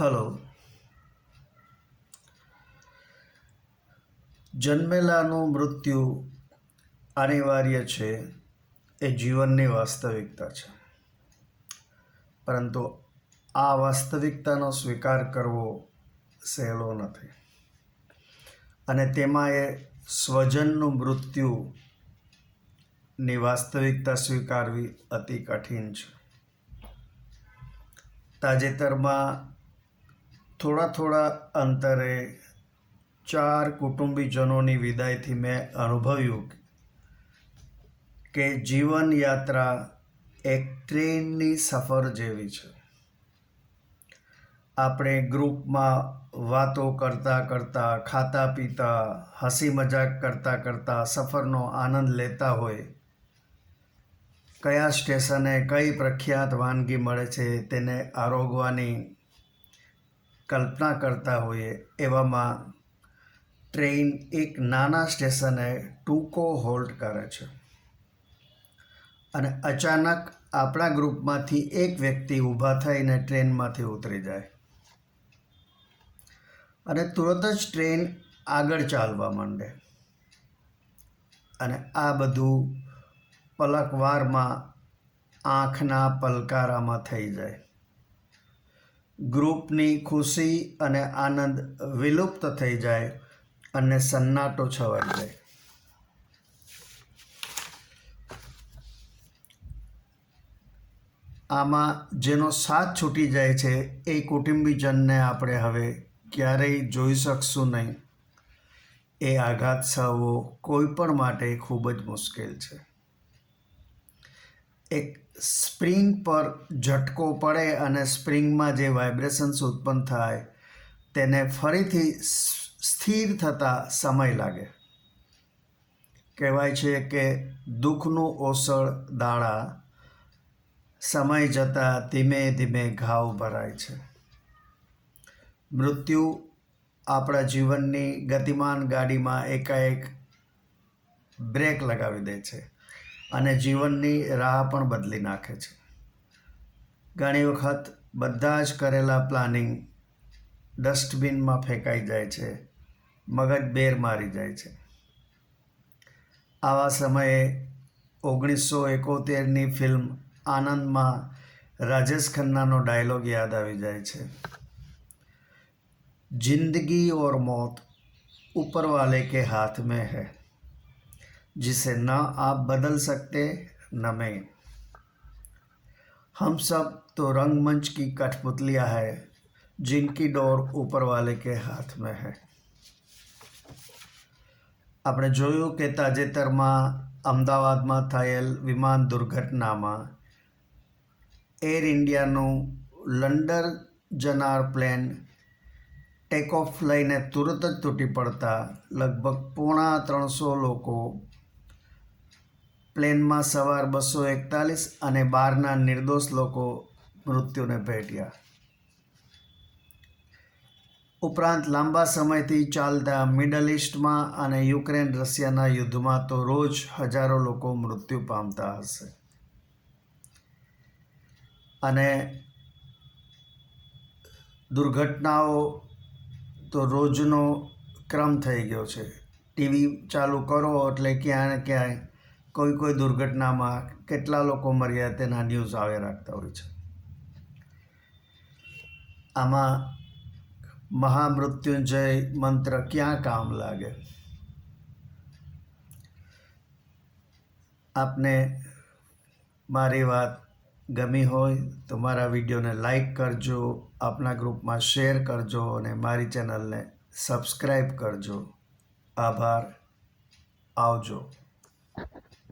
Hello. જન્મેલાનું મૃત્યુ અનિવાર્ય છે, એ જીવનની વાસ્તવિકતા છે. પરંતુ આ વાસ્તવિકતાનો સ્વીકાર કરવો સહેલો નથી. અને તેમાં એ સ્વજનનું મૃત્યુની વાસ્તવિકતા સ્વીકારવી અતિ કઠિન છે. તાજેતરમાં થોડા થોડા અંતરે ચાર કુટુંબીજનોની વિદાયથી મેં અનુભવ્યું કે જીવન યાત્રા એક ટ્રેનની સફર જેવી છે. આપણે ગ્રુપમાં વાતો કરતાં કરતાં, ખાતા પીતા, હસી મજાક કરતાં કરતાં સફરનો આનંદ લેતા હોય. કયા સ્ટેશને કઈ પ્રખ્યાત વાનગી મળે છે તેને આરોગવાની કલ્પના કરતા હોઈએ એવામાં ટ્રેન એક નાના સ્ટેશને ટૂંકો હોલ્ટ કરે છે. અને અચાનક આપણા ગ્રુપમાંથી એક વ્યક્તિ ઊભા થઈને ટ્રેનમાંથી ઉતરી જાય. અને તુરત જ ટ્રેન આગળ ચાલવા માંડે. અને આ બધું પલકવારમાં આંખના પલકારામાં થઈ જાય. ગ્રુપની ખુશી અને આનંદ વિલુપ્ત થઈ જાય અને સન્નાટો છવાઈ જાય. આમાં જેનો સાથ છૂટી જાય છે એ કુટુંબીજનને આપણે હવે ક્યારેય જોઈ શકશું નહીં. એ આઘાત સહવો કોઈ પણ માટે ખૂબ જ મુશ્કેલ છે. એક સ્પ્રિંગ પર ઝટકો પડે અને સ્પ્રિંગમાં જે વાઇબ્રેશન્સ ઉત્પન્ન થાય, તેને ફરીથી સ્થિર થતાં સમય લાગે. કહેવાય છે કે દુઃખનું ઓસળ દાણા સમય જતાં ધીમે ધીમે ઘાવ ભરાય છે. મૃત્યુ આપણા જીવનની ગતિમાન ગાડીમાં એકાએક બ્રેક લગાવી દે છે. અને જીવનની રાહ પણ બદલી નાખે છે ઘણી વખત બધા જ કરેલા પ્લાનિંગ ડસ્ટબિનમાં ફેંકાઈ જાય છે મગજ બેર મારી જાય છે આવા સમયે ઓગણીસો એકોતેરની ફિલ્મ આનંદમાં રાજેશ ખન્નાનો ડાયલોગ યાદ આવી જાય છે जिंदगी और मौत ऊपर वाले के हाथ में है जिसे न आप बदल सकते न मैं हम सब तो रंगमंच की कठपुतलियां है जिनकी डोर ऊपर वाले के हाथ में है આપણે જોયું કે તાજેતરમાં અમદાવાદમાં થયેલ વિમાન દુર્ઘટનામાં એર ઇન્ડિયાનું લંડન જનાર પ્લેન ટેક ઓફ લઈને તુરત જ તૂટી પડતા લગભગ પોણા ત્રણસો લોકો પ્લેનમાં સવાર બસો એકતાલીસ અને બારના નિર્દોષ લોકો મૃત્યુને ભેટ્યા. ઉપરાંત લાંબા સમયથી ચાલતા મિડલ ઇસ્ટમાં અને યુક્રેન રશિયાના યુદ્ધમાં તો રોજ હજારો લોકો મૃત્યુ પામતા હશે. અને દુર્ઘટનાઓ તો રોજનો ક્રમ થઈ ગયો છે. ટીવી ચાલુ કરો એટલે ક્યાં ને ક્યાંય કોઈ કોઈ દુર્ઘટનામાં કેટલા લોકો મર્યા તેના ન્યૂઝ આવે રાખતા હોય છે. આમાં મહામૃત્યુંજય મંત્ર ક્યાં કામ લાગે? આપને મારી વાત ગમી હોય તો મારા વિડીયોને લાઈક કરજો, આપના ગ્રુપમાં શેર કરજો અને મારી ચેનલને સબસ્ક્રાઈબ કરજો. આભાર. આવજો.